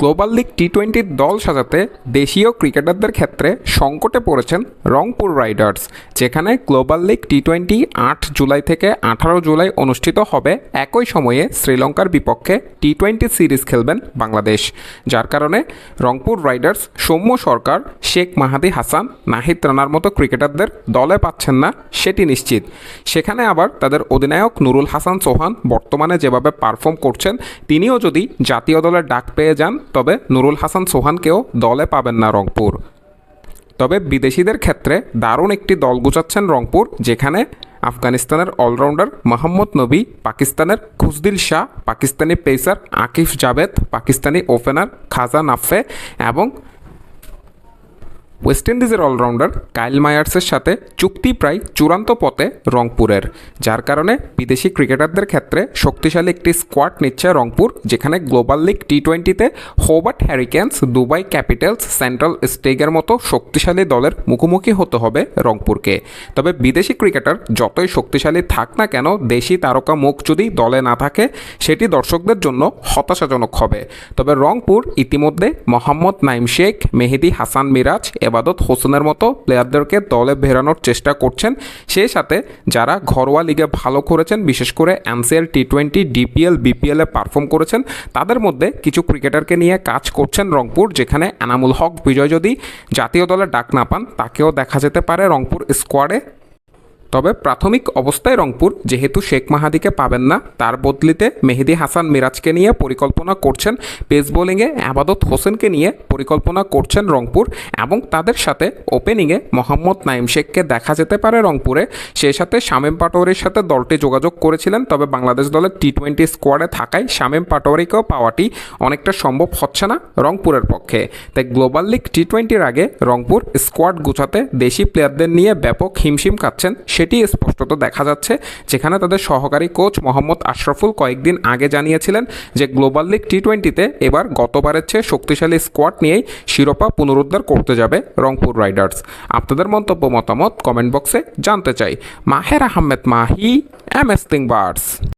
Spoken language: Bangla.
গ্লোবাল লিগ টি টোয়েন্টির দল সাজাতে দেশীয় ক্রিকেটারদের ক্ষেত্রে সংকটে পড়েছেন রংপুর রাইডার্স, যেখানে গ্লোবাল লিগ টি টোয়েন্টি আট জুলাই থেকে আঠারো জুলাই অনুষ্ঠিত হবে একই সময়ে শ্রীলঙ্কার বিপক্ষে টি টোয়েন্টি সিরিজ খেলবেন বাংলাদেশ। যার কারণে রংপুর রাইডার্স সৌম্য সরকার, শেখ মাহাদি হাসান, নাহিদ রানার মতো ক্রিকেটারদের দলে পাচ্ছেন না, সেটি নিশ্চিত। সেখানে আবার তাদের অধিনায়ক নুরুল হাসান চৌহান বর্তমানে যেভাবে পারফর্ম করছেন, তিনিও যদি জাতীয় দলের ডাক পেয়ে যান তবে নুরুল হাসান সোহানকেও দলে পাবেন না রংপুর। তবে বিদেশিদের ক্ষেত্রে দারুণ একটি দল গুছাচ্ছেন রংপুর, যেখানে আফগানিস্তানের অলরাউন্ডার মোহাম্মদ নবী, পাকিস্তানের খুজদিল শাহ, পাকিস্তানি পেসার আকিফ জাভেদ, পাকিস্তানি ওপেনার খাজা নাফে এবং ওয়েস্ট ইন্ডিজের অলরাউন্ডার কাইল মায়ার্সের সাথে চুক্তি প্রায় চূড়ান্ত পথে রংপুরের, যার কারণে বিদেশি ক্রিকেটারদের ক্ষেত্রে শক্তিশালী একটি স্কোয়াড নিচ্ছে রংপুর, যেখানে গ্লোবাল লিগ টি টোয়েন্টিতে Hobart Hurricanes Dubai Capitals central স্টেগের মতো শক্তিশালী দলের মুখোমুখি হতে হবে রংপুরকে। তবে বিদেশি ক্রিকেটার যতই শক্তিশালী থাক না কেন, দেশি তারকা মুখ যদি দলে না থাকে, সেটি দর্শকদের জন্য হতাশাজনক হবে। তবে রংপুর ইতিমধ্যে মোহাম্মদ নাইম শেখ, মেহেদি হাসান মিরাজ এবাদত হোসেনের মতো প্লেয়ারদেরকে দলে ভেরানোর চেষ্টা করছেন। সেই সাথে যারা ঘরোয়া লিগে ভালো করেছেন, বিশেষ করে এনসিএল টি টোয়েন্টি ডিপিএল, বিপিএলে পারফর্ম করেছেন, তাদের মধ্যে কিছু ক্রিকেটারকে নিয়ে কাজ করছেন রংপুর, যেখানে এনামুল হক, বিজয় যদি জাতীয় দলে ডাক না পান, তাকেও দেখা যেতে পারে রংপুর স্কোয়াডে তবে প্রাথমিক অবস্থায় রংপুর, যেহেতু শেখ মাহাদিকে পাবেন না, তার বদলিতে মেহেদি হাসান মিরাজকে নিয়ে পরিকল্পনা করছেন পেস বোলিংয়ে আবাদত হোসেনকে নিয়ে পরিকল্পনা করছেন রংপুর এবং তাদের সাথে ওপেনিংয়ে মোহাম্মদ নাইম শেখকে দেখা যেতে পারে রংপুরে। সেই সাথে শামীম পাটোয়ারির সাথে দলটি যোগাযোগ করেছিলেন, তবে বাংলাদেশ দলের টি টোয়েন্টি স্কোয়াডে থাকায় শামীম পাটোয়ারিকেও পাওয়াটি অনেকটা সম্ভব হচ্ছে না রংপুরের পক্ষে। তাই গ্লোবাল লিগ টি টোয়েন্টির আগে রংপুর স্কোয়াড গুছাতে দেশি প্লেয়ারদের নিয়ে ব্যাপক হিমশিম খাচ্ছেন সেটি স্পষ্টত দেখা যাচ্ছে, যেখানে তাদের সহকারী কোচ মোহাম্মদ আশরাফুল কয়েকদিন আগে জানিয়েছিলেন যে গ্লোবাল লিগ টি টোয়েন্টিতে এবার গতবারের চেয়ে শক্তিশালী স্কোয়াড নিয়েই শিরোপা পুনরুদ্ধার করতে যাবে রংপুর রাইডার্স। আপনাদের মন্তব্য মতামত কমেন্ট বক্সে জানতে চাই। Maher Ahmed Mahi, M S